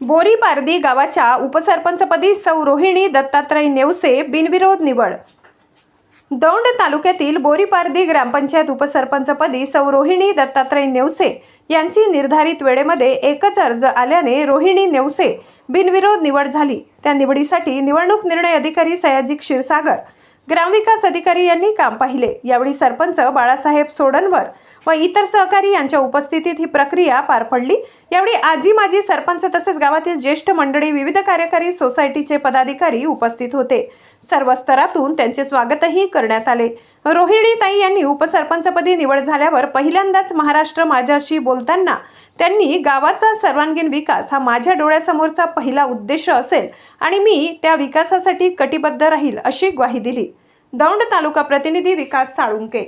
बोरी पारदी गावाच्या उपसरपंचपदी सौ रोहिणी दत्तात्रय नेवसे बिनविरोध निवड. दौंड तालुक्यातील बोरीपारदी ग्रामपंचायत उपसरपंचपदी सौ रोहिणी दत्तात्रय नेवसे यांची निर्धारित वेळेमध्ये एकच अर्ज आल्याने रोहिणी नेवसे बिनविरोध निवड झाली. त्या निवडीसाठी निवडणूक निर्णय अधिकारी सयाजी क्षीरसागर ग्रामविकास अधिकारी यांनी काम पाहिले. यावेळी सरपंच बाळासाहेब सोडनवर व इतर सहकारी यांच्या उपस्थितीत ही प्रक्रिया पार पडली. यावेळी आजी माजी सरपंच तसेच गावातील ज्येष्ठ मंडळी विविध कार्यकारी सोसायटीचे पदाधिकारी उपस्थित होते. सर्व स्तरातून त्यांचे स्वागतही करण्यात आले. रोहिणीताई यांनी उपसरपंचपदी निवड झाल्यावर पहिल्यांदाच महाराष्ट्र माझ्याशी बोलताना त्यांनी गावाचा सर्वांगीण विकास हा माझ्या डोळ्यासमोरचा पहिला उद्देश असेल आणि मी त्या विकासासाठी कटिबद्ध राहील अशी ग्वाही दिली. दौंड तालुका प्रतिनिधी विकास साळुंके